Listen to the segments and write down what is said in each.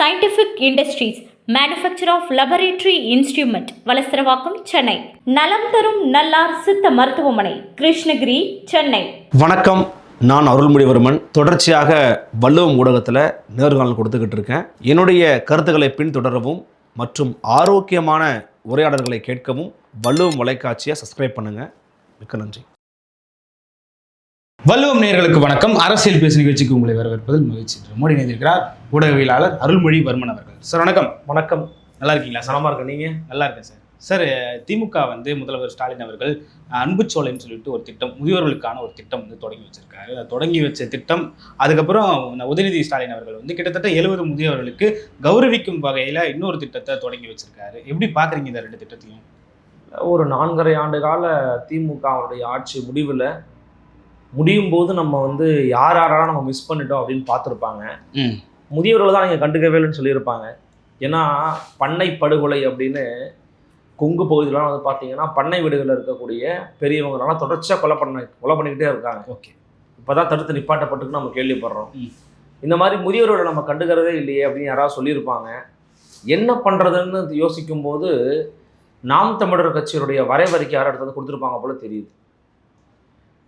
Scientific industries manufacture of laboratory instrument Valasaravakkam Chennai. நலம் தரும் நல்லார் சித்த மருத்துவமனை கிருஷ்ணகிரி சென்னை. வணக்கம். நான் அருள்மொழிவர்மன் தொடர்ச்சியாக வள்ளுவம் ஊடகத்தில் நேர்காணல் கொடுத்துக்கிட்டு இருக்கேன். என்னுடைய கருத்துக்களை பின்தொடரவும் மற்றும் ஆரோக்கியமான உரையாடல்களை கேட்கவும் வள்ளுவம் வலைக்காட்சியை சப்ஸ்கிரைப் பண்ணுங்கள் மிக்க நன்றி. வள்ளுவம் நேயர்களுக்கு வணக்கம். அரசியல் பேசு நிகழ்ச்சிக்கு உங்களை வரவேற்பதில் மகிழ்ச்சி. மோடி இணைந்திருக்கிறார். ஊடகவியலாளர் அருள்மொழி வர்மன் அவர்கள். சார் வணக்கம். வணக்கம். நல்லா இருக்கீங்களா சார்? நலமா இருக்க நீங்கள் நல்லா இருக்கேன் சார். சார் திமுக வந்து முதல்வர் ஸ்டாலின் அவர்கள் அன்புச்சோலைன்னு சொல்லிட்டு ஒரு திட்டம் முதியோர்களுக்கான ஒரு திட்டம் வந்து தொடங்கி வச்சிருக்காரு. அதை தொடங்கி வச்ச திட்டம் அதுக்கப்புறம் உதயநிதி ஸ்டாலின் அவர்கள் வந்து கிட்டத்தட்ட எழுபது முதியோர்களுக்கு கௌரவிக்கும் வகையில் இன்னொரு திட்டத்தை தொடங்கி வச்சிருக்காரு. எப்படி பார்க்குறீங்க இந்த ரெண்டு திட்டத்தையும்? ஒரு நான்கரை ஆண்டு கால திமுகவுடைய ஆட்சி முடிவில் முடியும் போது நம்ம வந்து யார் யாரெல்லாம் நம்ம மிஸ் பண்ணிட்டோம் அப்படின்னு பார்த்துருப்பாங்க. முதியவர்களை தான் நீங்கள் கண்டுக்கவே இல்லைன்னு சொல்லியிருப்பாங்க. ஏன்னா பண்ணை படுகொலை அப்படின்னு கொங்கு பகுதியிலாம் வந்து பார்த்தீங்கன்னா பண்ணை வீடுகளில் இருக்கக்கூடிய பெரியவங்களாம் தொடர்ச்சியாக கொலை பண்ண கொலை பண்ணிக்கிட்டே இருக்காங்க. ஓகே. இப்போ தான் தடுத்து நிப்பாட்டப்பட்டுக்கு நம்ம கேள்விப்படுறோம். இந்த மாதிரி முதியோர்களை நம்ம கண்டுக்கிறதே இல்லையே அப்படின்னு யாராவது சொல்லியிருப்பாங்க. என்ன பண்ணுறதுன்னு யோசிக்கும்போது நாம் தமிழர் கட்சியினுடைய வரைவறிக்கை யார் எடுத்து வந்து கொடுத்துருப்பாங்க போல தெரியுது.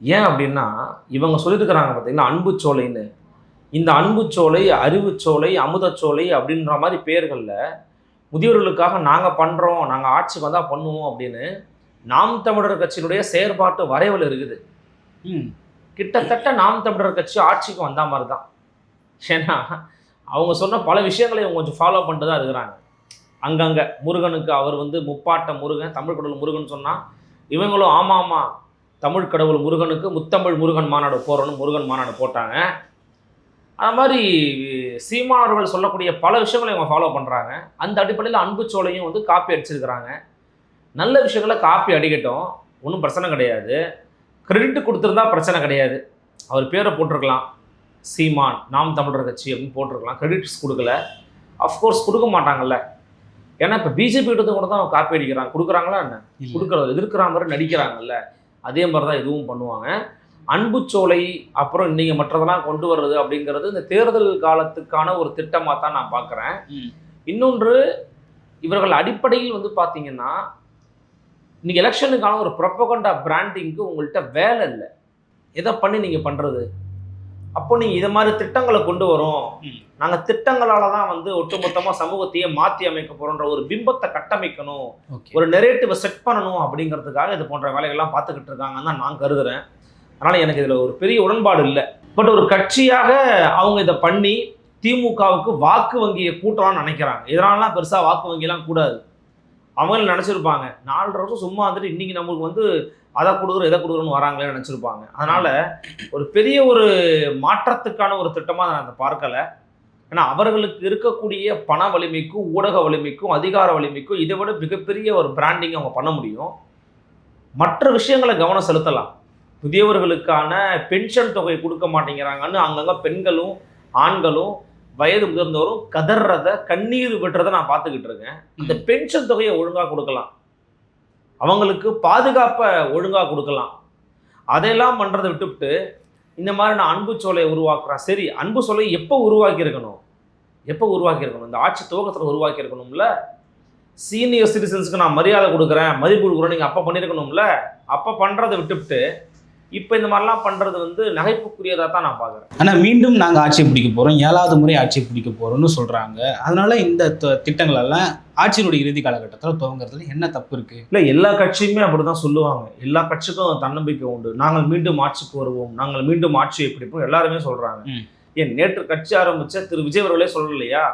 ஏன் அப்படின்னா இவங்க சொல்லியிருக்கிறாங்க பார்த்தீங்கன்னா அன்புச்சோலைன்னு இந்த அன்புச்சோலை அறிவுச்சோலை அமுதச்சோலை அப்படின்ற மாதிரி பேர்களில் முதியோர்களுக்காக நாங்கள் பண்ணுறோம் நாங்கள் ஆட்சிக்கு வந்தால் பண்ணுவோம் அப்படின்னு நாம் தமிழர் கட்சியினுடைய செயற்பாட்டு வரைவில் இருக்குது. ம். கிட்டத்தட்ட நாம் தமிழர் கட்சி ஆட்சிக்கு வந்த மாதிரி தான். ஏன்னா அவங்க சொன்ன பல விஷயங்களை இவங்க கொஞ்சம் ஃபாலோ பண்ணிட்டு தான் இருக்கிறாங்க. அங்கங்கே முருகனுக்கு அவர் வந்து முப்பாட்ட முருகன் தமிழ் கடவுள் முருகன் சொன்னால் இவங்களும் ஆமாம் ஆமாம் தமிழ் கடவுள் முருகனுக்கு முத்தமிழ் முருகன் மாநாடு போகிறோன்னு முருகன் மாநாடு போட்டாங்க. அது மாதிரி சீமானவர்கள் சொல்லக்கூடிய பல விஷயங்களை இவங்க ஃபாலோ பண்ணுறாங்க அந்த அடிப்படையில் அன்புச்சோலையும் வந்து காப்பி அடிச்சிருக்கிறாங்க. நல்ல விஷயங்களை காப்பி அடிக்கட்டும். ஒன்றும் பிரச்சனை கிடையாது. கிரெடிட் கொடுத்துருந்தா பிரச்சனை கிடையாது. அவர் பேரை போட்டிருக்கலாம். சீமான் நாம் தமிழர் கட்சி அப்படின்னு போட்டிருக்கலாம். கிரெடிட்ஸ் கொடுக்கல. அஃப்கோர்ஸ் கொடுக்க மாட்டாங்கல்ல. ஏன்னா இப்போ பிஜேபி கிட்ட கூட தான் காப்பி அடிக்கிறாங்க. கொடுக்குறாங்களா என்ன. கொடுக்குறது எதிர்க்கிற மாதிரி நடிக்கிறாங்கல்ல. அதே மாதிரி தான் இதுவும் பண்ணுவாங்க. அன்புச்சோலை அப்புறம் நீங்கள் மற்றதெல்லாம் கொண்டு வர்றது அப்படிங்கிறது இந்த தேர்தல் காலத்துக்கான ஒரு திட்டமாக தான் நான் பார்க்குறேன் இன்னொன்று இவர்கள் அடிப்படையில் வந்து பார்த்தீங்கன்னா இன்னைக்கு எலெக்ஷனுக்கான ஒரு ப்ரொப்பகண்டா பிராண்டிங்க்கு உங்கள்கிட்ட வேலை இல்லை. எதை பண்ணி நீங்கள் பண்ணுறது அப்போ நீங்கள் இதை மாதிரி திட்டங்களை கொண்டு வரோம். நாங்கள் திட்டங்களால தான் வந்து ஒட்டுமொத்தமாக சமூகத்தையே மாற்றி அமைக்க போகிறோன்ற ஒரு பிம்பத்தை கட்டமைக்கணும். ஒரு நெரேட்டிவை செட் பண்ணணும் அப்படிங்கிறதுக்காக இது போன்ற வேலைகள்லாம் பார்த்துக்கிட்டு இருக்காங்கன்னு தான் நான் கருதுறேன். அதனால் எனக்கு இதில் ஒரு பெரிய உடன்பாடு இல்லை. பட் ஒரு கட்சியாக அவங்க இதை பண்ணி திமுகவுக்கு வாக்கு வங்கியை கூட்டலாம்னு நினைக்கிறாங்க. இதனாலலாம் பெருசாக வாக்கு வங்கிலாம் கூடாது. அவங்களும் நினச்சிருப்பாங்க. நாலரை வருஷம் சும்மா வந்துட்டு இன்றைக்கி நமக்கு வந்து அதை கொடுக்குறோம் இதை கொடுக்குறோன்னு வராங்களே நினச்சிருப்பாங்க. அதனால் ஒரு பெரிய ஒரு மாற்றத்துக்கான ஒரு திட்டமாக நான் அதை பார்க்கலை. ஏன்னா அவர்களுக்கு இருக்கக்கூடிய பண வலிமைக்கும் ஊடக வலிமைக்கும் அதிகார வலிமைக்கும் இதை விட மிகப்பெரிய ஒரு பிராண்டிங் அவங்க பண்ண முடியும். மற்ற விஷயங்களை கவனம் செலுத்தலாம். புதியவர்களுக்கான பென்ஷன் தொகை கொடுக்க மாட்டேங்கிறாங்கன்னு அங்கங்கே பெண்களும் ஆண்களும் வயது முதிர்ந்தவரும் கதறத கண்ணீர் விடுறதை நான் பார்த்துக்கிட்டு இருக்கேன். இந்த பென்ஷன் தொகையை ஒழுங்காக கொடுக்கலாம். அவங்களுக்கு பாதுகாப்பை ஒழுங்காக கொடுக்கலாம். அதையெல்லாம் பண்ணுறதை விட்டுவிட்டு இந்த மாதிரி நான் அன்பு சோலையை உருவாக்குறேன். சரி அன்பு சோலை எப்போ உருவாக்கியிருக்கணும்? எப்போ உருவாக்கியிருக்கணும்? இந்த ஆட்சி துவக்கத்தில் உருவாக்கியிருக்கணும்ல? சீனியர் சிட்டிசன்ஸுக்கு நான் மரியாதை கொடுக்குறேன் மதிப்பு கொடுக்குறோம் நீங்கள் அப்போ பண்ணியிருக்கணும்ல? அப்போ பண்ணுறதை விட்டுவிட்டு இப்போ இந்த மாதிரிலாம் பண்ணுறது வந்து நகைப்புக்குரியதாக தான் நான் பார்க்குறேன். ஆனால் மீண்டும் நாங்கள் ஆட்சியை பிடிக்க போகிறோம் ஏழாவது முறை ஆட்சியை பிடிக்க போகிறோம்னு சொல்கிறாங்க அதனால் இந்த த- ஆட்சியினுடைய இறுதி காலகட்டத்தில் துவங்குறதுல என்ன தப்பு இருக்கு? இல்லை எல்லா கட்சியுமே அப்படி தான் சொல்லுவாங்க. எல்லா கட்சிக்கும் தன்னம்பிக்கை உண்டு. நாங்கள் மீண்டும் ஆட்சிக்கு வருவோம். நாங்கள் மீண்டும் ஆட்சியை பிடிப்போம். எல்லாருமே சொல்கிறாங்க ம். ஏன் நேற்று கட்சி ஆரம்பிச்ச திரு விஜய் அவர்களே சொல்லலையா?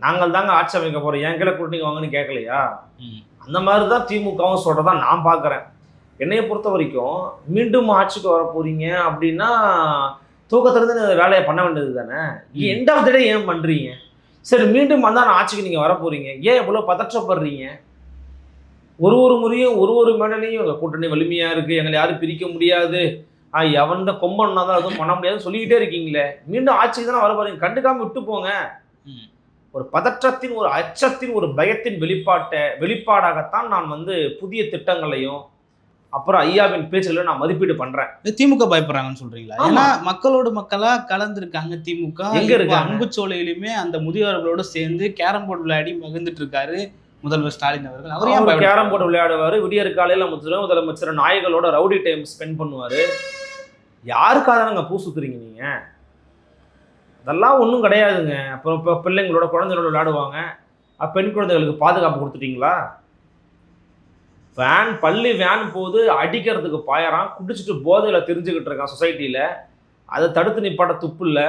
நாங்கள் தாங்க ஆட்சி அமைக்க போகிறோம் என் கீழே கூட்டணி வாங்கன்னு கேட்கலையா. அந்த மாதிரி தான் திமுகவும் சொல்கிறதா நான் பார்க்குறேன் என்னைய பொறுத்த வரைக்கும் மீண்டும் ஆட்சிக்கு வர போறீங்க அப்படின்னா தூக்கத்திலிருந்து வேலையை பண்ண வேண்டியது தானே. எண்ட் ஆஃப் த டே ஏன் பண்ணுறீங்க சரி மீண்டும் வந்தால் ஆட்சிக்கு நீங்கள் வர போறீங்க. ஏன் இவ்வளோ பதற்றப்படுறீங்க? ஒரு ஒரு முறையும் ஒரு ஒரு மேடலையும் எங்கள் கூட்டணி வலிமையாக இருக்குது எங்களை யாரும் பிரிக்க முடியாது. ஆ எவன் தான் கொம்பன்னா தான் எதுவும் பண்ண முடியாதுன்னு சொல்லிக்கிட்டே இருக்கீங்களே. மீண்டும் ஆட்சிக்கு தானே வர போறீங்க. கண்டுக்காம விட்டு போங்க. ஒரு பதற்றத்தின் ஒரு அச்சத்தின் ஒரு பயத்தின் வெளிப்பாட்டை வெளிப்பாடாகத்தான் நான் வந்து புதிய திட்டங்களையும் அப்புறம் ஐயாவின் பேச்சுகளை நான் மதிப்பீடு பண்றேன். திமுக பயப்படுறாங்கன்னு சொல்றீங்களா. ஏன்னா மக்களோட மக்களா கலந்துருக்காங்க திமுக. எங்க இப்ப இருக்காங்க? அம்புச்சோலையிலுமே அந்த முதியோர்களோட சேர்ந்து கேரம் போர்டு விளையாடி மகிழ்ந்துட்டு இருக்காரு முதல்வர் ஸ்டாலின் அவர்கள். அவர் ஏன் அவர் பயப்படுறாரு? Carrom board விளையாடுவாரு. விடியற் காலையில முதல்வர் முதலமைச்சர் நாய்களோட ரவுடி டைம் ஸ்பெண்ட் பண்ணுவாரு. யாருக்காக நாங்க பூ சுத்துறீங்க நீங்க? அதெல்லாம் ஒன்றும் கிடையாதுங்க. அப்புறம் இப்போ பிள்ளைங்களோட குழந்தைகளோட விளையாடுவாங்க. பெண் குழந்தைகளுக்கு பாதுகாப்பு கொடுத்துட்டீங்களா? வேன் பள்ளி வேன் போது அடிக்கிறதுக்கு பாயறான். குடிச்சிட்டு போதையில் தெரிஞ்சுக்கிட்டு இருக்கான் சொசைட்டியில் அதை தடுத்து நிப்பாட்ட துப்பு இல்லை.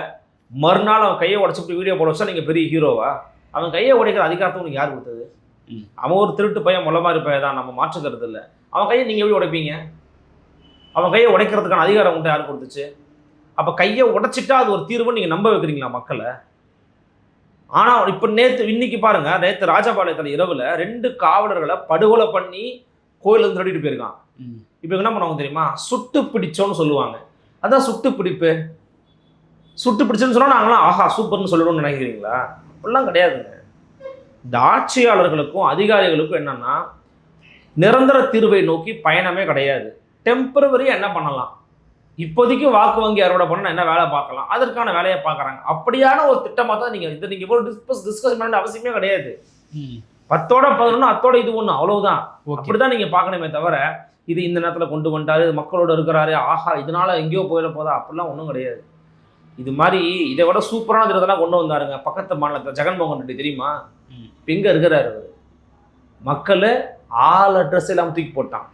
மறுநாள் அவன் கையை உடச்சிட்டு வீடியோ போட வச்சா நீங்கள் பெரிய ஹீரோவா அவன் கையை உடைக்கிற அதிகாரத்தை உனக்கு யார் கொடுத்தது. அவன் ஒரு திருட்டு பையன் முள்ள மாதிரி பையன் தான். நம்ம மாற்றுக்கிறது இல்லை. அவன் கையை நீங்கள் எப்படி உடைப்பீங்க? அவன் கையை உடைக்கிறதுக்கான அதிகாரம் உண்டு யார் கொடுத்துச்சு? அப்போ கையை உடைச்சிட்டா அது ஒரு தீர்வுன்னு நீங்கள் நம்ப வைக்கிறீங்களா மக்களை? ஆனால் இப்போ நேற்று இன்னைக்கு பாருங்க நேற்று ராஜபாளையத்தில் இரவில் ரெண்டு காவலர்களை படுகொலை பண்ணி கோயிலிருந்து திருடிட்டு போயிருக்கான். இப்போ என்ன பண்ணுவாங்க தெரியுமா? சுட்டு பிடிச்சோன்னு சொல்லுவாங்க. அதான் சுட்டு பிடிப்பு. சுட்டு பிடிச்சுன்னு சொன்னா நாங்களாம் ஆஹா சூப்பர்னு சொல்லணும்னு நினைக்கிறீங்களா? அப்படிலாம் கிடையாதுங்க. இந்த ஆட்சியாளர்களுக்கும் அதிகாரிகளுக்கும் என்னன்னா நிரந்தர தீர்வை நோக்கி பயணமே கிடையாது. டெம்பரவரி என்ன பண்ணலாம்? இப்போதைக்கு வாக்கு வங்கி அறுவடை பண்ண என்ன வேலை பார்க்கலாம்? அதற்கான வேலையை பார்க்குறாங்க. அப்படியான ஒரு திட்டமாக தான் நீங்கள் இதை நீங்கள் போய் டிஸ்கஸ் டிஸ்கஸ் பண்ண அவசியமே கிடையாது. ம். பத்தோட பதினொன்று அத்தோட இது ஒன்று அவ்வளவுதான். அப்படிதான் நீங்க பார்க்கணுமே தவிர இது இந்த நேரத்துல கொண்டு வந்துட்டாரு மக்களோட இருக்கிறாரு ஆஹா இதனால எங்கேயோ போயிட போதா? அப்படிலாம் ஒன்றும் கிடையாது. இது மாதிரி இதை விட சூப்பரான திட்டத்தெல்லாம் கொண்டு வந்தாருங்க. பக்கத்து மாநிலத்தில் ஜெகன்மோகன் ரெட்டி தெரியுமா? எங்க இருக்கிறாரு மக்கள் ஆள் அட்ரஸ் எல்லாம் தூக்கி போட்டான்.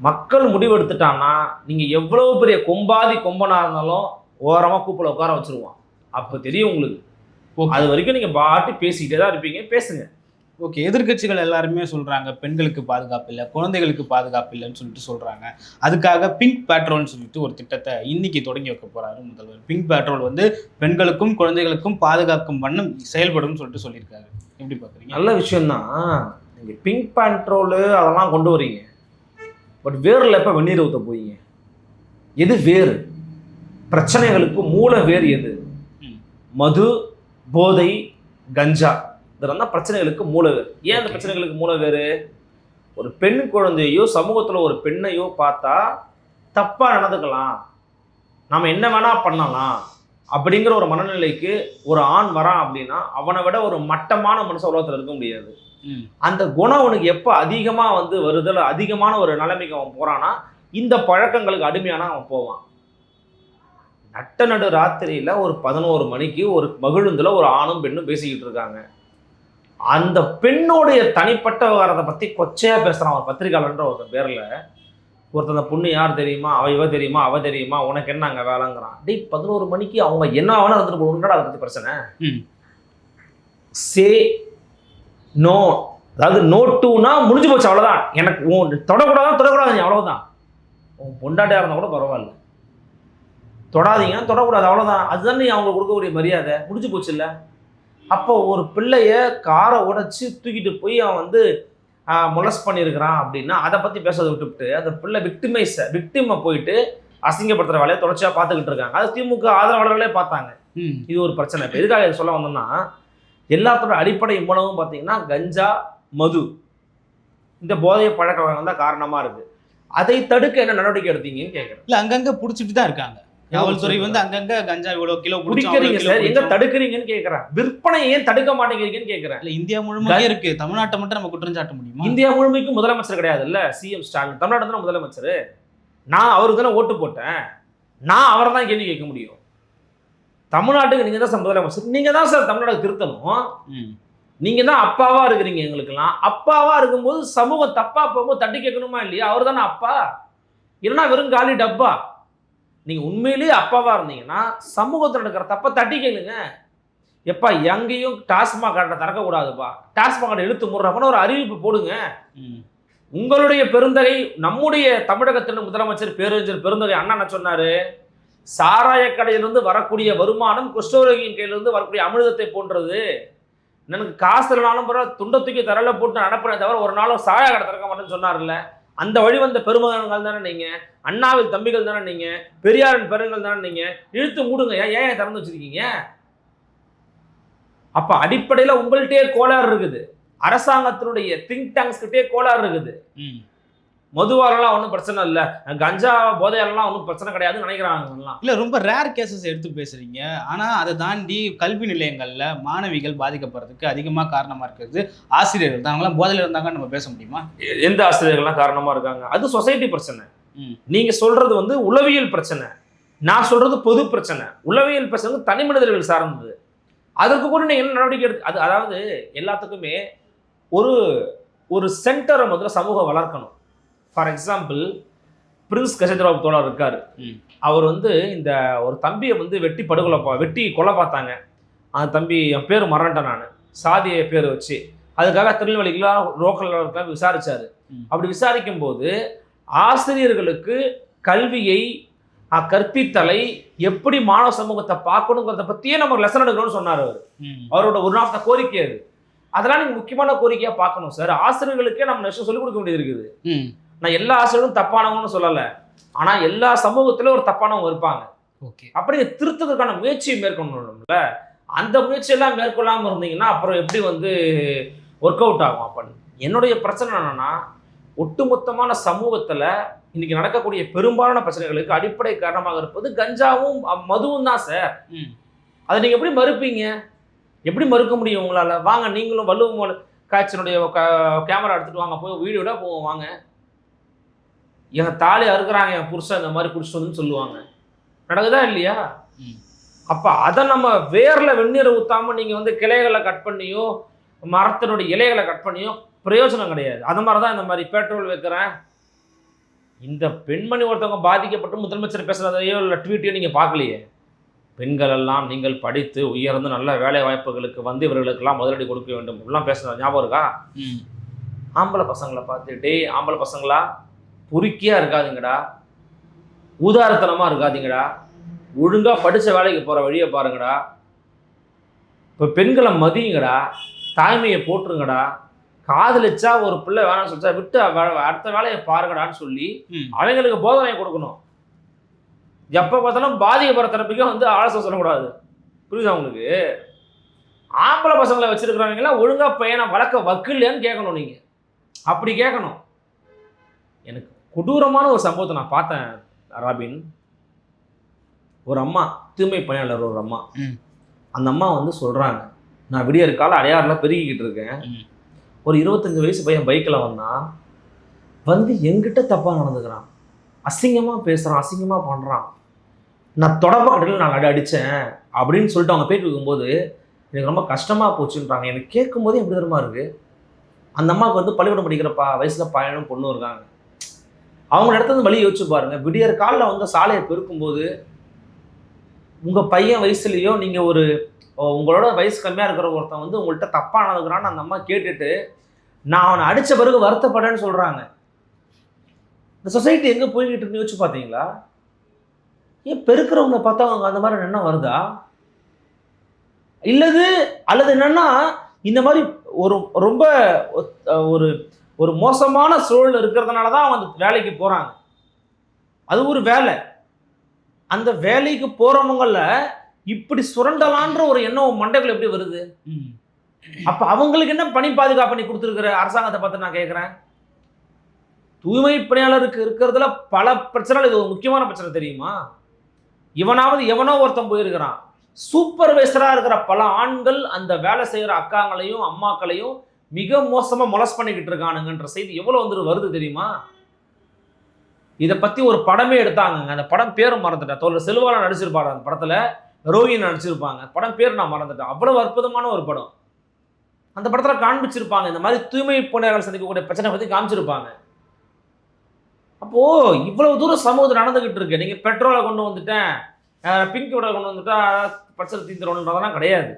மக்கள் முடிவு எடுத்துட்டான்னா நீங்க எவ்வளவு பெரிய கொம்பாதி கொம்பனா இருந்தாலும் ஓரமா கூப்பிட உட்கார வச்சிருவான். அப்ப தெரியும் உங்களுக்கு. அது வரைக்கும் நீங்க பாட்டு பேசிக்கிட்டே தான் இருப்பீங்க. பேசுங்க. ஓகே எதிர்க்கட்சிகள் எல்லாருமே சொல்றாங்க பெண்களுக்கு பாதுகாப்பு இல்லை குழந்தைகளுக்கு பாதுகாப்பு இல்லைன்னு சொல்லிட்டு சொல்றாங்க. அதுக்காக பிங்க் பேட்ரோல்னு சொல்லிட்டு ஒரு திட்டத்தை இன்னைக்கு தொடங்கி வைக்க போறாரு முதல்வர். பிங்க் பேட்ரோல் வந்து பெண்களுக்கும் குழந்தைகளுக்கும் பாதுகாக்கும் வண்ணம் செயல்படும் சொல்லிட்டு சொல்லியிருக்காரு. எப்படி பாக்குறீங்க? நல்ல விஷயம்தான். நீங்கள் பிங்க் பேண்ட்ரோலு அதெல்லாம் கொண்டு வரீங்க. பட் வேரில் எப்போ வெந்நீர் ஊற்ற போறீங்க? எது வேறு? பிரச்சனைகளுக்கு மூல வேர் எது. மது போதை கஞ்சா. தான் பிரச்சனைகளுக்கு மூல ஏன் அந்த. பிரச்சனைகளுக்கு மூல வேறு ஒரு பெண் குழந்தையோ சமூகத்தில் ஒரு பெண்ணையோ பார்த்தா தப்பாக நடந்துக்கலாம். நம்ம என்ன வேணா பண்ணலாம். அப்படிங்கிற ஒரு மனநிலைக்கு ஒரு ஆண் வரான் அப்படின்னா அவனை விட ஒரு மட்டமான மனுஷ உலகத்தில் இருக்க முடியாது. அந்த குணம் அவனுக்கு எப்போ அதிகமாக வந்து வருது இல்ல அதிகமான ஒரு நிலைமைக்கு அவன் போறானா இந்த பழக்கங்களுக்கு அடிமையானா அவன் போவான். நட்ட நடு ராத்திரியில ஒரு பதினோரு மணிக்கு ஒரு மகிழுந்துல ஒரு ஆணும் பெண்ணும் பேசிக்கிட்டு இருக்காங்க. அந்த பெண்ணுடைய தனிப்பட்ட விவகாரத்தை பத்தி கொச்சையா பேசுறான் ஒரு பத்திரிகையாளன்ற ஒருத்தன் பேர்ல. ஒருத்தன் அந்த பொண்ணு யார் தெரியுமா? அவ இவ தெரியுமா? அவ தெரியுமா? உனக்கு என்ன அங்க வேலைங்கிறான். டேய் பதினோரு மணிக்கு அவங்க என்ன வேணா இருந்துட்டு போகணும்னா அதை பத்தி பிரச்சனை? ம். Say no. அதாவது நோ டூனா முடிஞ்சு போச்சு அவ்வளவுதான். எனக்கு உன் தொடக்கூடாதான் தொடக்கூடாது நீ அவ்வளவுதான். உன் பொண்டாட்டியா இருந்தா கூட பரவாயில்ல. தொடாதீங்க தொடக்கூடாது அவ்வளவுதான். அதுதான் நீ அவங்களுக்கு கொடுக்கக்கூடிய மரியாதை. முடிஞ்சு போச்சு இல்ல அப்போ ஒரு பிள்ளைய காரை உடைச்சு தூக்கிட்டு போய் அவன் வந்து மொலஸ் பண்ணியிருக்கிறான் அப்படின்னா அதை பத்தி பேசுறதை விட்டுவிட்டு அந்த பிள்ளை விக்டிமைஸ் விக்டிமை போயிட்டு அசிங்கப்படுத்துற வேலையை தொடர்ச்சியா பார்த்துக்கிட்டு இருக்காங்க. அது திமுக ஆதரவாளர்களே பார்த்தாங்க. இது ஒரு பிரச்சனை. இப்போ எதுக்காக இதை சொல்ல வந்தோம்னா எல்லாத்தோட அடிப்படை மூலமும் பார்த்தீங்கன்னா கஞ்சா மது. இந்த போதைய பழக்க வழக்கம் தான் காரணமா இருக்கு. அதை தடுக்க என்ன நடவடிக்கை எடுத்தீங்கன்னு கேட்குறேன் இல்ல அங்கங்க புடிச்சிட்டு தான் இருக்காங்க. காவல்துறை வந்து அங்கங்க கஞ்சா இவ்வளவு கிலோ குடிக்கிறீங்க சார். எங்க. தடுக்கிறீங்கன்னு கேட்குறேன் விற்பனை ஏன் தடுக்க மாட்டேங்கிறீங்கன்னு கேட்குறேன் இல்ல இந்தியா முழுமையே இருக்கு. தமிழ்நாட்டை மட்டும் நம்ம குற்றம் சாட்ட முடியுமா? இந்தியா முழுமைக்கும் முதலமைச்சர் கிடையாது இல்ல சிஎம் ஸ்டாலின் தமிழ்நாடு தானே முதலமைச்சர்? நான் அவருக்கு தானே ஓட்டு போட்டேன். நான் அவரை தான் கேள்வி கேட்க முடியும். தமிழ்நாட்டுக்கு நீங்க தான் சார் முதலமைச்சர். நீங்க தான் சார் தமிழ்நாடு திருத்தணும். நீங்க தான் அப்பாவா இருக்கிறீங்க எங்களுக்கெல்லாம். அப்பாவா இருக்கும்போது சமூகம் தப்பா போகும்போது தட்டி கேட்கணுமா இல்லையா? அவர் தானே அப்பா. இல்லைன்னா வெறும் காலி டப்பா. நீங்க உண்மையிலேயே அப்பாவா இருந்தீங்கன்னா சமூகத்தில் நடக்கிற தப்பை தட்டி கேளுங்க. எப்பா எங்கேயும் டாஸ்மாக் கடை திறக்கக்கூடாதுப்பா. டாஸ்மாக் கடை இழுத்து முடுறப்பன்னு ஒரு அறிவிப்பு போடுங்க. உங்களுடைய பெருந்தகை நம்முடைய தமிழகத்தின் முதலமைச்சர் பேரறிஞர் பெருந்தகை அண்ணா என்ன சொன்னாரு சாராய கடையிலிருந்து வரக்கூடிய வருமானம் குஷ்டரோகியின் கையிலிருந்து வரக்கூடிய அமிர்தத்தை போன்றது. எனக்கு காசு இல்லைனாலும் பரவாயில்ல துண்டை தூக்கி தரல போட்டு நான் அனுப்புறேன் தவிர ஒரு நாளும் சாயா கடை திறக்க மாட்டேன்னு சொன்னார்ல. அந்த வழி வந்த பெருமகன்கள் தானே நீங்க? அண்ணாவில் தம்பிகள் தானே நீங்க? பெரியாரின் பெருங்கள் தானே நீங்க? இழுத்து மூடுங்க. ஏன் ஏன் திறந்து வச்சிருக்கீங்க? அப்ப அடிப்படையில் உங்கள்கிட்டயே கோளாறு இருக்குது. அரசாங்கத்தினுடைய திங்க் டேங்க்ஸ்கிட்டே கோளாறு இருக்குது. ம். மதுவாலெல்லாம் ஒன்றும் பிரச்சனை இல்லை. கஞ்சா போதையாலெல்லாம் ஒன்றும் பிரச்சனை கிடையாதுன்னு நினைக்கிறாங்க எல்லாம் இல்ல ரொம்ப ரேர் கேசஸ் எடுத்து பேசுறீங்க. ஆனா அதை தாண்டி கல்வி நிலையங்கள்ல மாணவிகள் பாதிக்கப்படுறதுக்கு அதிகமா காரணமா இருக்கிறது ஆசிரியர்கள் தான். அவங்களாம் போதையில இருந்தாங்கன்னு நம்ம பேச முடியுமா? எந்த ஆசிரியர்கள்லாம் காரணமா இருக்காங்க? அது சொசைட்டி பிரச்சனை. ம். நீங்க சொல்றது வந்து உளவியல் பிரச்சனை. நான் சொல்றது பொது பிரச்சனை. உளவியல் பிரச்சனை தனி மனிதர்கள் சார்ந்தது. அதற்கு கூட நீங்க என்ன நடவடிக்கை எடுத்து அது அதாவது எல்லாத்துக்குமே ஒரு ஒரு சென்டரை முதல்ல சமூகம் வளர்க்கணும். ஃபார் எக்ஸாம்பிள் பிரின்ஸ் கஜேந்திரபாபு தோழர் இருக்காரு. அவர் வந்து இந்த ஒரு தம்பியை வந்து வெட்டி படுகொலை பா- வெட்டி கொலை பார்த்தாங்க. அந்த தம்பி என் பேர் மறந்துட்டேன் நான். சாதிய பேர் வச்சு. அதுக்காக திருநெல்வேலிக்கெல்லாம் லோக்கல் விசாரிச்சாரு. ம். அப்படி விசாரிக்கும் போது ஆசிரியர்களுக்கு கல்வியை கற்பித்தலை எப்படி மாணவ சமூகத்தை பார்க்கணுங்கிறத பத்தியே நம்ம லெசன் எடுக்கணும்னு சொன்னார் அவர். அவரோட ஒரு த கோரிக்கை அது. அதெல்லாம் நீங்க முக்கியமான கோரிக்கையா பார்க்கணும் சார். ஆசிரியர்களுக்கே நம்ம விஷயம் சொல்லிக் கொடுக்க வேண்டியது இருக்குது. நான் எல்லா ஆசிரியர்களும் தப்பானவங்கன்னு சொல்லலை. ஆனா எல்லா சமூகத்திலும் ஒரு தப்பானவங்க இருப்பாங்க. ஓகே. அப்படி திருத்தத்துக்கான முயற்சியை மேற்கொள்ளணும்ல. அந்த முயற்சியெல்லாம் மேற்கொள்ளாம இருந்தீங்கன்னா அப்புறம் எப்படி வந்து ஒர்க் அவுட் ஆகும் அப்ப என்னுடைய பிரச்சனை என்னன்னா ஒட்டுமொத்தமான சமூகத்துல இன்னைக்கு நடக்கக்கூடிய பெரும்பாலான பிரச்சனைகளுக்கு அடிப்படை காரணமாக இருப்பது கஞ்சாவும் மதுவும் தான் சார். அதை நீங்க எப்படி மறுப்பீங்க? எப்படி மறுக்க முடியும் உங்களால? வாங்க நீங்களும் வள்ளுவ காய்ச்சனுடைய கேமரா எடுத்துட்டு வாங்க போய் வீடியோட போவோம் வாங்க. என் தாலி அறுக்குறாங்க என் புருஷன் இந்த மாதிரி குடிச்சிட்டு வந்துன்னு சொல்லுவாங்க. நடக்குதா இல்லையா. அப்ப அதை நம்ம வேர்ல வெந்நீரை ஊத்தாம நீங்க வந்து கிளைகளை கட் பண்ணியோ மரத்தினுடைய இலைகளை கட் பண்ணியோ பிரயோஜனம் கிடையாது. அது மாதிரி தான் இந்த மாதிரி பெட்ரோல் வைக்கிறேன். இந்த பெண்மணி ஒருத்தவங்க பாதிக்கப்பட்டு முதலமைச்சர் பேசுறதையோ இல்லை ட்வீட்டையோ நீங்க பார்க்கலையே? பெண்கள் எல்லாம் நீங்கள் படித்து உயர்ந்து நல்ல வேலை வாய்ப்புகளுக்கு வந்து இவர்களுக்கெல்லாம் முதலடி கொடுக்க வேண்டும். இப்படிலாம் பேசுறது ஞாபகம் இருக்கா. ஆம்பளை பசங்களை பார்த்து டேய் ஆம்பளை பசங்களா? பொறுக்கியா இருக்காதீங்கடா. ஊதாரத்தனமா இருக்காதீங்கடா. ஒழுங்கா படிச்ச வேலைக்கு போற வழியை பாருங்கடா. இப்போ பெண்களை மதியுங்கடா. தாய்மையை போட்டுருங்கடா காதலிச்சா ஒரு பிள்ளை வேணாம்னு சொல்லிச்சா விட்டு அடுத்த வேலையை பாருங்கடான்னு சொல்லி. அவங்களுக்கு போதனை கொடுக்கணும். எப்போ பார்த்தாலும் பாதிக்கப்படுற தரப்புக்கே வந்து ஆலோசனை சொல்லக்கூடாது புரியுதா உங்களுக்கு? ஆம்பளை பசங்களை வச்சிருக்கிறவங்களாம் ஒழுங்கா பையனை வளர்க்க வக்கில்லையான்னு கேட்கணும் நீங்க. அப்படி கேட்கணும். எனக்கு கொடூரமான ஒரு சம்பவத்தை நான் பார்த்தேன் ராபின். ஒரு அம்மா தூய்மை பணியாளர் ஒரு அம்மா. அந்த அம்மா வந்து சொல்றாங்க நான் விடியற் கால அடையாறுல பெருகிக்கிட்டு இருக்கேன். ஒரு இருபத்தஞ்சு வயசு பையன் பைக்கில் வந்தான் வந்து எங்கிட்ட தப்பா நடந்துக்கிறான். அசிங்கமா பேசுறான் அசிங்கமா பண்றான். நான் தொடப்ப கடையில் நான் அடி அடிச்சேன் அப்படின்னு சொல்லிட்டு அவங்க பேட்டி வைக்கும்போது எனக்கு ரொம்ப கஷ்டமா போச்சுன்றாங்க. எனக்கு கேட்கும்போதே எப்படி தெரியுமா இருக்கு. அந்த அம்மாவுக்கு வந்து பள்ளிக்கூடம் படிக்கிற பா வயசுல பையனும் பொண்ணும் இருக்காங்க. அவங்க இடத்துல வழி யோசிச்சு பாருங்க. விடியற் காலில் வந்து சாலையை பெருக்கும்போது உங்கள் பையன் வயசுலேயோ நீங்கள் ஒரு உங்களோட வயசு கம்மியாக இருக்கிற ஒருத்தன் வந்து உங்கள்கிட்ட தப்பா நடந்துக்கிறான்னு அந்த அம்மா கேட்டுட்டு நான் அவனை அடித்த பிறகு வருத்தப்படேன்னு சொல்கிறாங்க இந்த சொசைட்டி எங்கே போய்கிட்டு இருக்குன்னு யோசிச்சு பார்த்தீங்களா ஏன் பெருக்கிறவங்க பார்த்தா அவங்க அந்த மாதிரி எண்ணம் வருதா? இல்லது அல்லது என்னன்னா இந்த மாதிரி ஒரு ரொம்ப ஒரு ஒரு மோசமான சூழல் இருக்கிறதுனால தான் அவங்க வேலைக்கு போறாங்க. அது ஒரு வேலை. அந்த வேலைக்கு போறவங்கள இப்படி சுரண்டலான்ற ஒரு எண்ணம் மண்டைக்குள்ள எப்படி வருது. அப்ப அவங்களுக்கு என்ன பணி பாதுகாப்பு நீ கொடுத்துருக்கிற அரசாங்கத்தை பார்த்து நான் கேட்குறேன் தூய்மை பணியாளருக்கு இருக்கிறதுல பல பிரச்சனைகள் இது ஒரு முக்கியமான பிரச்சனை தெரியுமா? இவனாவது எவனோ ஒருத்தன் போயிருக்கிறான். சூப்பர்வைசரா இருக்கிற பல ஆண்கள் அந்த வேலை செய்யற அக்காங்களையும் அம்மாக்களையும் மிக மோசமாக மொலஸ் பண்ணிக்கிட்டு இருக்கானுங்கன்ற செய்தி எவ்வளோ வந்து வருது தெரியுமா? இதை பற்றி ஒரு படமே எடுத்தாங்கங்க. அந்த படம் பேரும் மறந்துட்டேன். தோல் செல்வாலா நடிச்சிருப்பாரு அந்த படத்தில். ரோஹின் நடிச்சிருப்பாங்க. படம் பேர் நான் மறந்துட்டேன். அவ்வளோ அற்புதமான ஒரு படம். அந்த படத்தில் காண்பிச்சிருப்பாங்க. இந்த மாதிரி தூய்மை பணியாளர்கள் சந்திக்கக்கூடிய பிரச்சனை பற்றி காமிச்சிருப்பாங்க. அப்போது இவ்வளவு தூரம் சமூகத்தில் நடந்துக்கிட்டு இருக்கு. நீங்கள் பெட்ரோலை கொண்டு வந்துட்டேன். பிங்க் விட கொண்டு வந்துட்டா பிரச்சனை தீந்துருன்றதெல்லாம் கிடையாது.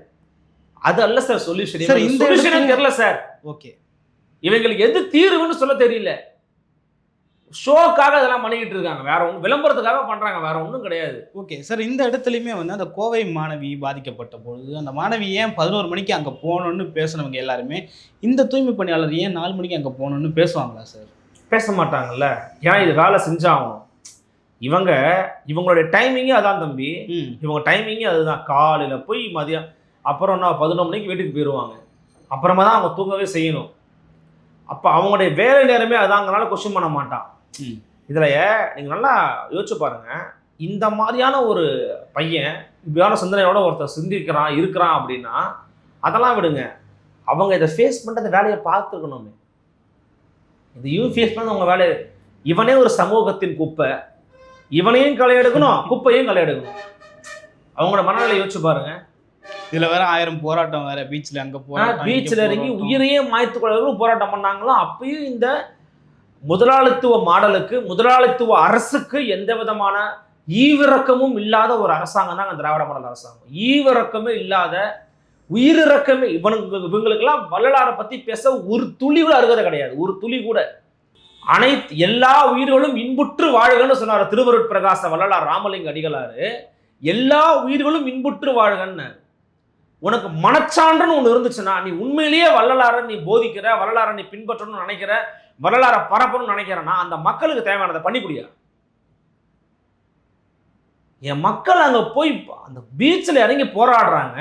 அது அல்ல சார் சொல்யூஷன் Sir, இந்த சொல்யூஷனே தெரியல சார். ஓகே. இவங்களுக்கு எது தீர்வுன்னு சொல்ல தெரியல. ஷோக்காக இதெல்லாம் பண்ணிக்கிட்டு இருக்காங்க. வேற ஒன்றும் விளம்பரத்துக்காக பண்றாங்க. வேற ஒன்றும் கிடையாது. ஓகே சார் இந்த இடத்துலையுமே வந்து அந்த கோவை மாணவி பாதிக்கப்பட்ட பொழுது அந்த மாணவி ஏன் பதினோரு மணிக்கு அங்கே போகணும்னு பேசுனவங்க எல்லாருமே இந்த தூய்மை பணியாளர் ஏன் நாலு மணிக்கு அங்கே போகணும்னு பேசுவாங்களா சார்? பேச மாட்டாங்கல்ல. ஏன் இது வேலை செஞ்சாகணும்? இவங்க இவங்களுடைய டைமிங்கே அதான் தம்பி. இவங்க டைமிங்கே அதுதான். காலையில் போய் மதியம் அப்புறம் என்ன பதினொரு மணிக்கு வீட்டுக்கு போயிடுவாங்க அப்புறமா தான் அவங்க தூங்கவே செய்யணும். அப்போ அவங்களுடைய வேலை நேரமே அதாங்கனால கொஸ்டின் பண்ண மாட்டான். இதில் நீங்கள் நல்லா யோசிச்சு பாருங்க. இந்த மாதிரியான ஒரு பையன் இப்படியான சிந்தனையோட ஒருத்தர் சிந்திக்கிறான் இருக்கிறான் அப்படின்னா அதெல்லாம் விடுங்க. அவங்க இதை ஃபேஸ் பண்ணுற வேலையை பார்த்துக்கணுமே. இதையும் ஃபேஸ் பண்ண அவங்க வேலையை இவனே ஒரு சமூகத்தின் குப்பை. இவனையும் களை எடுக்கணும் குப்பையும் களை எடுக்கணும். அவங்களோட மனநிலை யோசிச்சு பாருங்க. இதுல வேற ஆயிரம் போராட்டம் வேற பீச்ல அங்க போராட்டம் இங்க இறங்கி. உயிரையே மாய்த்து கொள்வர்களும் போராட்டம் பண்ணாங்களோ? அப்பயும் இந்த முதலாளித்துவ மாடலுக்கு முதலாளித்துவ அரசுக்கு எந்த விதமான ஈவிரக்கமும் இல்லாத ஒரு அரசாங்கம் தான் திராவிட மாடல் அரசாங்கம். ஈவிரக்கமே இல்லாத உயிரிறக்கமே இவனுக்கு இவங்களுக்கெல்லாம் வள்ளலாரை பத்தி பேச ஒரு துளி கூட அருகதை கிடையாது. ஒரு துளி கூட. அனைத்து எல்லா உயிர்களும் இன்புற்று வாழ்கன்னு சொன்னார் திருவருட் பிரகாச வள்ளலார் ராமலிங்க அடிகளாரு. எல்லா உயிர்களும் இன்புற்று வாழ்கன்னு உனக்கு மனச்சான்றுன்னு ஒன்று இருந்துச்சுன்னா நீ உண்மையிலேயே வள்ளலாரை நீ போதிக்கிற வள்ளலாரை நீ பின்பற்றணும்னு நினைக்கிற வரலாறை பரப்பணும்னு நினைக்கிறேன்னா அந்த மக்களுக்கு தேவையானதை பண்ணி என் மக்கள் அங்கே போய் அந்த பீச்சில் இறங்கி போராடுறாங்க.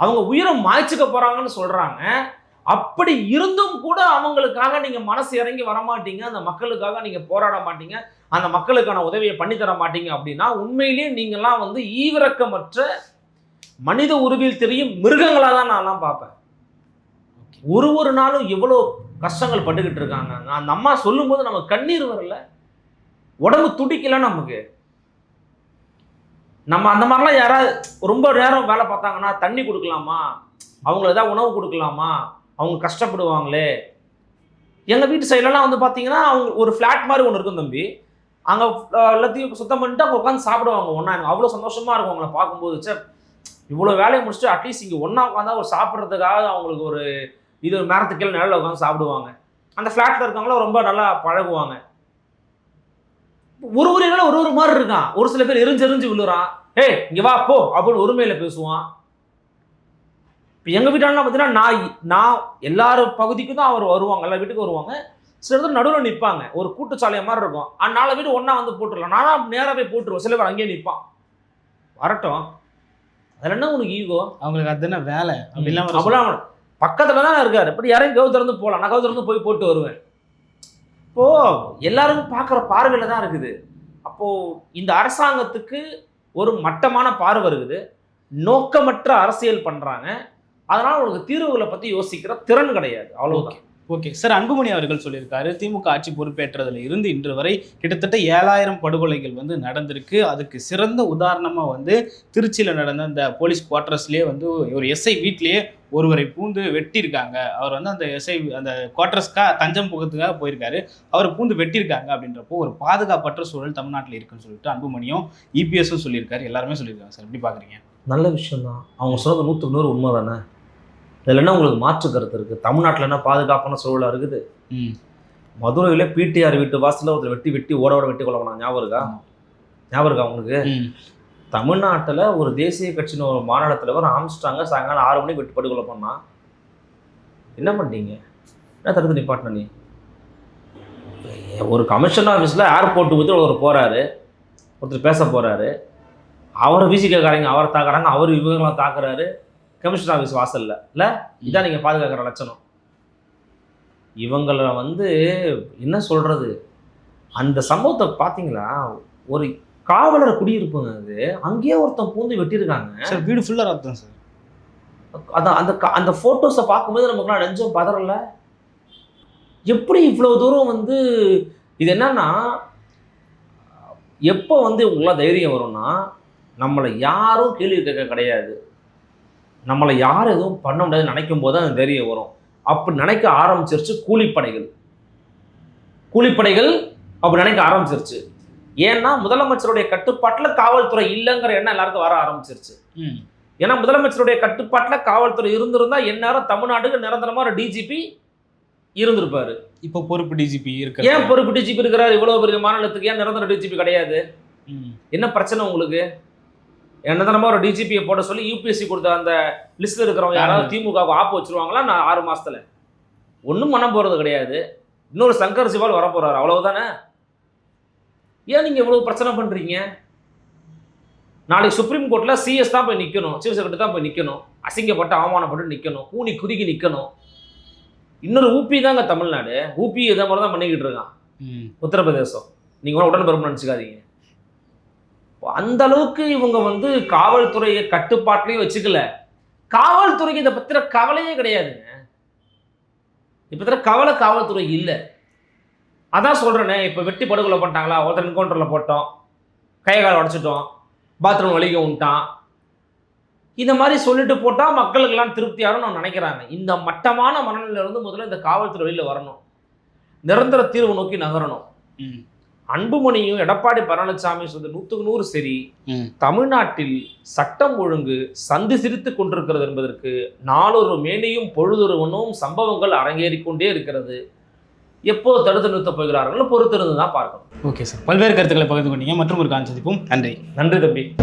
அவங்க உயிரை மாய்ச்சிக்க போகிறாங்கன்னு சொல்கிறாங்க அப்படி இருந்தும் கூட அவங்களுக்காக நீங்கள் மனசு இறங்கி வர மாட்டீங்க. அந்த மக்களுக்காக நீங்கள் போராட மாட்டீங்க. அந்த மக்களுக்கான உதவியை பண்ணி தர மாட்டீங்க அப்படின்னா உண்மையிலேயே நீங்கள்லாம் வந்து ஈவிரக்கமற்ற மனித உருவில் தெரியும் மிருகங்களாக தான் நான்லாம் பார்ப்பேன். ஒரு ஒரு நாளும் எவ்வளோ கஷ்டங்கள் பட்டுக்கிட்டு இருக்காங்க. அந்த அம்மா சொல்லும்போது நமக்கு கண்ணீர் வரல. உடம்பு துடிக்கல நமக்கு. நம்ம அந்த மாதிரிலாம் யாராவது ரொம்ப நேரம் வேலை பார்த்தாங்கன்னா தண்ணி கொடுக்கலாமா? அவங்களுக்கு ஏதாவது உணவு கொடுக்கலாமா? அவங்க கஷ்டப்படுவாங்களே. எங்கள் வீட்டு சைட்லலாம் வந்து பார்த்தீங்கன்னா அவங்க ஒரு ஃப்ளாட் மாதிரி ஒன்று இருக்கும் தம்பி. அங்கே எல்லாத்தையும் சுத்தம் பண்ணிட்டு அவங்க உட்காந்து சாப்பிடுவாங்க. ஒன்றா எனக்கு அவ்வளோ சந்தோஷமாக இருக்கும் அவங்கள பார்க்கும்போது. சார் இவ்வளோ வேலையை முடிச்சுட்டு அட்லீஸ்ட் இங்கே ஒன்றா உட்காந்தா ஒரு சாப்பிட்றதுக்காக அவங்களுக்கு ஒரு இது ஒரு மரத்துக்கு கீழே உட்காந்து சாப்பிடுவாங்க. அந்த ஃப்ளாட்டில் இருக்கவங்களும் ரொம்ப நல்லா பழகுவாங்க. ஒரு ஒரு ஒரு ஒரு மாதிரி இருக்கான். ஒரு சில பேர் எரிஞ்சு எரிஞ்சு விழுறான். ஏய் இங்கே வா போ அப்படின்னு ஒருமையில் பேசுவான். இப்போ எங்கள் வீட்டாலாம் பார்த்தீங்கன்னா நான் நான் எல்லார் பகுதிக்கும் தான் அவர் வருவாங்க. எல்லா வீட்டுக்கும் வருவாங்க. சில இடத்துல நடுவில் நிற்பாங்க ஒரு கூட்டுச்சாலையை மாதிரி இருக்கும். அந்த நாலு வீடு ஒன்றா வந்து போட்டுடலாம் நானும் நேராக போய் போட்டுருவோம் சில பேர் அங்கேயே நிற்பான் வரட்டும். அதில் என்ன உனக்கு ஈகோ அவங்களுக்கு அதுதானே வேலை. அப்படிலாம் ஒரு அப்படிலாம் பக்கத்தில் தான் இருக்காரு. இப்படி இறங்கி கவு திறந்து போகலாம். நான் கவு திறந்து போய் போட்டு வருவேன். இப்போ எல்லாருக்கும் பார்க்குற பார்வையில் தான் இருக்குது. அப்போ இந்த அரசாங்கத்துக்கு ஒரு மட்டமான பார்வை இருக்குது. நோக்கமற்ற அரசியல் பண்றாங்க. அதனால உங்களுக்கு தீர்வுகளை பத்தி யோசிக்கிற திறன் கிடையாது. அவ்வளவுதான். ஓகே சார் அன்புமணி அவர்கள் சொல்லியிருக்காரு திமுக ஆட்சி பொறுப்பேற்றதுல இருந்து இன்று வரை கிட்டத்தட்ட ஏழாயிரம் படுகொலைகள் வந்து நடந்திருக்கு. அதுக்கு சிறந்த உதாரணமா வந்து திருச்சியில நடந்த அந்த போலீஸ் குவார்ட்டர்ஸ்லயே வந்து ஒரு எஸ்ஐ வீட்லயே ஒருவரை பூந்து வெட்டியிருக்காங்க. அவர் வந்து அந்த எஸ்ஐ அந்த குவார்டர்ஸ்க்காக தஞ்சம் புகத்துக்காக போயிருக்காரு. அவரை பூந்து வெட்டியிருக்காங்க அப்படின்றப்போ ஒரு பாதுகாப்பற்ற சூழல் தமிழ்நாட்டில் இருக்குன்னு சொல்லிட்டு அன்புமணியும் இபிஎஸும் சொல்லியிருக்காரு. எல்லாருமே சொல்லியிருக்காங்க சார். எப்படி பாக்குறீங்க? நல்ல விஷயம் தான் அவங்க சொன்னது நூற்றுக்கு நூறு உண்மை தானே இதில் என்ன உங்களுக்கு மாற்று கருத்து இருக்குது தமிழ்நாட்டில் என்ன பாதுகாப்பான சூழலாக இருக்குது ம். மதுரையில் பிடிஆர் வீட்டு வாசலில் ஒருத்தர் வெட்டி வெட்டி ஓட ஓட வெட்டி கொள்ள போனான் ஞாபகம் இருக்கா. ஞாபகம் இருக்கா உங்களுக்கு? தமிழ்நாட்டில் ஒரு தேசிய கட்சியின் ஒரு மாநாடு தலைவர் ஆரம்பிச்சிட்டாங்க சாயங்காலம் ஆறு மணிக்கு வெட்டி படுகொலை பண்ணான் என்ன பண்ணிட்டீங்க என்ன தடுத்து நிப்பாட்டின நீ? ஒரு கமிஷன் ஆஃபீஸில் ஏர்போர்ட் பற்றி ஒருத்தர் போகிறாரு ஒருத்தர் பேச போகிறாரு அவரை விசிக்காரங்க அவரை தாக்குறாங்க அவர் இவங்களாம் தாக்குறாரு. கமிஷன் ஆஃபீஸ் வாசல்ல. இல்லை? இதான் நீங்கள் பாதுகாக்கிற லட்சணம். இவங்களை வந்து என்ன சொல்கிறது அந்த சம்பவத்தை பார்த்தீங்களா ஒரு காவலர் குடியிருப்புங்க அது. அங்கேயே ஒருத்தன் பூந்து வெட்டியிருக்காங்க. சார் வீடு ஃபுல்லா ரத்தம் சார். அந்த அந்த அந்த ஃபோட்டோஸை பார்க்கும்போது நமக்குலாம் நெஞ்சம் பதறல. எப்படி இவ்வளோ தூரம் வந்து இது என்னன்னா எப்போ வந்து உங்களுக்குலாம் தைரியம் வரும்னா நம்மளை யாரும் கேள்வி கேட்க கிடையாது. நம்மளை யாரும் எதுவும் பண்ண முடியாதுன்னு நினைக்கும் போது தான் அந்த தைரியம் வரும். அப்படி நினைக்க ஆரம்பிச்சிருச்சு கூலிப்படைகள். கூலிப்படைகள் அப்படி நினைக்க ஆரம்பிச்சிருச்சு. ஏன்னா முதலமைச்சருடைய கட்டுப்பாட்டில் காவல்துறை இல்லைங்கிற எண்ணம் எல்லாருக்கும் வர ஆரம்பிச்சிருச்சு. ம். ஏன்னா முதலமைச்சருடைய கட்டுப்பாட்டில் காவல்துறை இருந்திருந்தா எந்நேரம் தமிழ்நாட்டுக்கு நிரந்தரமா ஒரு டிஜிபி இருந்திருப்பாரு. இப்போ பொறுப்பு டிஜிபி ஏன் இருக்கு பொறுப்பு டிஜிபி இருக்கிறார்? இவ்வளவு பெரிய மாநிலத்துக்கு ஏன் நிரந்தர டிஜிபி கிடையாது? ம். என்ன பிரச்சனை உங்களுக்கு? நிரந்தரமா ஒரு டிஜிபியை போட சொல்லி யூபிஎஸ்சி கொடுத்த அந்த லிஸ்ட்ல இருக்கிறவங்க யாராவது திமுக ஆப்பு வச்சிருவாங்களா? நான் ஆறு மாசத்துல. ஒன்றும் பண்ண போறது கிடையாது. இன்னொரு சங்கர் சிவால் வர போறாரு அவ்வளவுதானே? ஏன் நீங்க இவ்வளவு பிரச்சனை பண்றீங்க? நாளைக்கு சுப்ரீம் கோர்ட்ல சிஎஸ் தான் போய் நிக்கணும். சீஃப் செக்ரட்டரி தான் போய் நிக்கணும். அசிங்கப்பட்டு அவமானப்பட்டு நிக்கணும். கூனி குறுகி நிக்கணும். இன்னொரு ஊபி தாங்க தமிழ்நாடு. ஊபி இதை மாதிரி தான் பண்ணிக்கிட்டு இருக்கான். உத்தரப்பிரதேசம். நீங்கள் உடன்பிறப்பு நினச்சிக்காதீங்க. அந்த அளவுக்கு இவங்க வந்து காவல்துறையை கட்டுப்பாட்டிலையும் வச்சுக்கல. காவல்துறைக்கு இதை பற்றின கவலையே கிடையாதுங்க. இப்போ பத்திர கவலை காவல்துறை இல்லை. அதான் சொல்கிறேனே இப்போ வெட்டி படுகொலை பண்ணிட்டாங்களா? ஒருத்தர் என்கவுண்டரில் போட்டோம். கை கால் உடச்சிட்டோம். பாத்ரூம் வலிக்க விட்டான். இந்த மாதிரி சொல்லிட்டு போட்டால் மக்களுக்கெல்லாம் திருப்தியாரும் நான் நினைக்கிறாங்க. இந்த மட்டமான மனநிலையிலேருந்து முதல்ல இந்த காவல்துறை வெளியில் வரணும். நிரந்தர தீர்வு நோக்கி நகரணும். ம். அன்புமணியும் எடப்பாடி பழனிசாமி சொல்றது நூற்றுக்கு நூறு சரி. தமிழ்நாட்டில் சட்டம் ஒழுங்கு சந்தி சிரித்து கொண்டிருக்கிறது என்பதற்கு நாளொரு மேனியும் பொழுதொருவனும் சம்பவங்கள் அரங்கேறிக் கொண்டே இருக்கிறது. எப்போ தடுத்து நிறுத்தப் போகிறார்கள் பொறுத்திருந்து தான் பார்க்கணும். Okay sir. பல்வேறு கருத்துக்களை பகிர்ந்து கொண்டீங்க. மற்றும் ஒரு சந்திப்போம். நன்றி. நன்றி தம்பி.